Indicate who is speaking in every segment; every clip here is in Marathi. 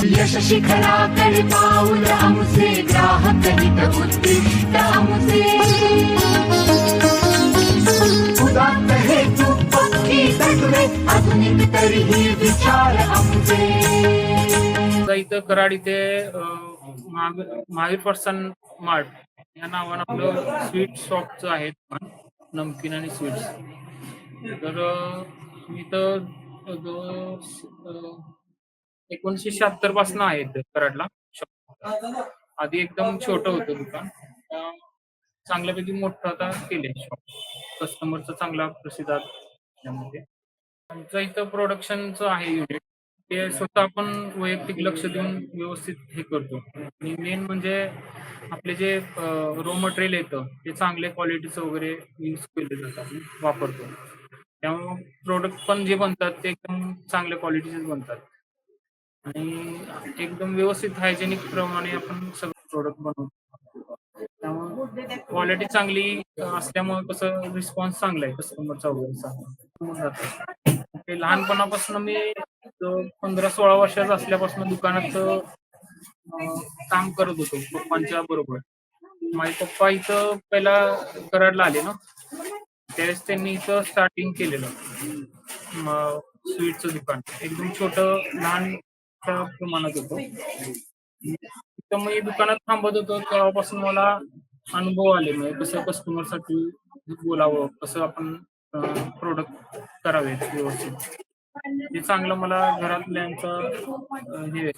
Speaker 1: यश शिखराकडे पाऊल आमुचे ग्राहक हित उद्दिष्ट आमुचे उदात्त हेतू पक्की तत्वे आधुनिक तरीही विचार आमुचे
Speaker 2: इथं कराड इथे महावीर पर्सन मार्ट या नावानं आपलं स्वीट शॉपचं आहे नमकीन आणि स्वीट्स तर मी तर एकोणीसशे शहात्तरपासून आहेत कराडला. आधी एकदम छोटं होतं दुकान. चांगल्यापैकी मोठं आता केले शॉप कस्टमरचा चांगला प्रसिद्ध त्यामध्ये. आमचं इथं प्रोडक्शनचं आहे युनिट ते स्वतः आपण वैयक्तिक लक्ष देऊन व्यवस्थित हे करतो. आणि मेन म्हणजे आपले जे रो मटेरियल येतं ते चांगल्या क्वालिटीचं वगैरे यूज केले जातात वापरतो. त्यामुळे प्रोडक्ट पण जे बनतात ते एकदम चांगल्या क्वालिटीचेच बनतात. आणि एकदम व्यवस्थित हायजेनिक प्रमाणे आपण सगळं प्रोडक्ट बनवतो. त्यामुळे क्वालिटी चांगली असल्यामुळे कसं रिस्पॉन्स चांगला आहे कस्टमरचा वगैरे चांगला ते लहानपणापासून मी पंधरा सोळा वर्षाचा असल्यापासून दुकानात काम करत होतो पप्पांच्या बरोबर. माझे पप्पा इथं पहिला कराडला आले ना. त्यावेळेस त्यांनी इथं स्टार्टिंग केलेलं. स्वीटचं दुकान. एकदम छोट लहान प्रमाणात होतो मी दुकानात थांबत होतो तेव्हापासून मला अनुभव आले. म्हणजे कसं कस्टमरसाठी बोलावं कसं आपण प्रोडक्ट करावे व्यवस्थित. ते चांगलं मला घरातल्यांचं हे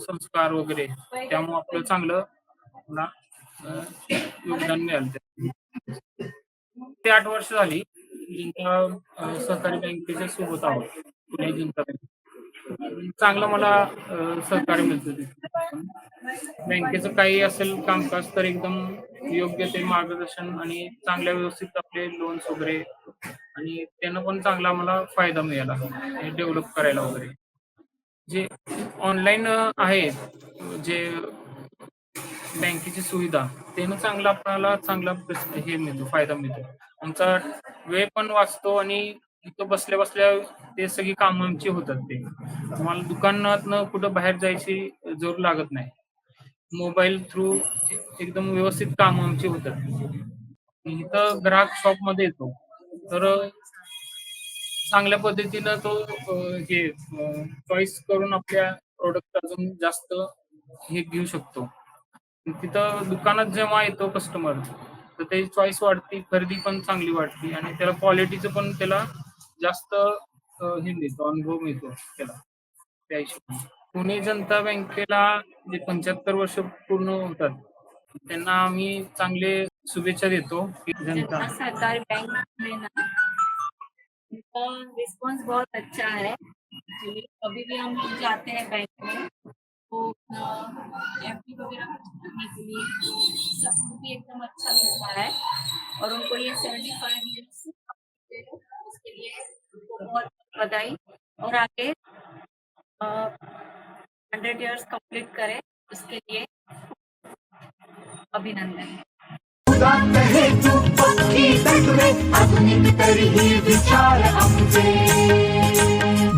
Speaker 2: संस्कार वगैरे त्यामुळे आपलं चांगलं मला योगदान मिळालं ते आठ वर्ष झाली जिंका सहकारी बँकेच्या सोबत आहोत पुणे जिंका बँक. चांगलं मला सहकार्य मिळतं तिथे. बँकेचं काही असेल कामकाज तर एकदम योग्य ते मार्गदर्शन आणि चांगल्या व्यवस्थित आपले लोन्स वगैरे आणि त्यानं पण चांगला मला फायदा मिळाला डेव्हलप करायला वगैरे. जे ऑनलाईन आहे जे बँकेची सुविधा त्यानं चांगला आपल्याला चांगला हे मिळतो फायदा मिळतो. आमचा वेळ पण वाचतो आणि इथं बसल्या बसल्या ते सगळी कामं आमची होतात ते. तुम्हाला दुकानातनं कुठं बाहेर जायची जोर लागत नाही. मोबाईल थ्रू एकदम व्यवस्थित काम आमची होतात इथं ग्राहक शॉपमध्ये येतो. तर चांगल्या पद्धतीनं तो हे चॉईस करून आपल्या प्रोडक्ट अजून जास्त हे घेऊ शकतो. तिथं दुकानात जेव्हा येतो कस्टमर तर त्याची चॉईस वाढती खरेदी पण चांगली वाटते आणि त्याला क्वालिटीचं पण त्याला जास्त अं, हे मिळतो अनुभव मिळतो त्याला. त्या हिशोबाने. पुणे जनता बँकेला जे पंच्याहत्तर वर्ष पूर्ण होतात त्यांना आम्ही चांगले शुभेच्छा देतो की जनता.
Speaker 3: रिस्पॉन्स बहुत अच्छा है कभी भी हम लोग जाते हैं बैंक में तो एफ़ डी वगैरह करने के लिए सपोर्ट भी एकदम अच्छा मिलता है और उनको ये ईयर्स उसके लिए उनको बहुत बधाई। और आगे हंड्रेड इयर्स कंप्लीट करें, उसके लिए अभिनंदन।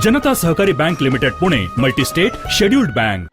Speaker 4: Janata Sahakari bank limited, Pune multi state scheduled bank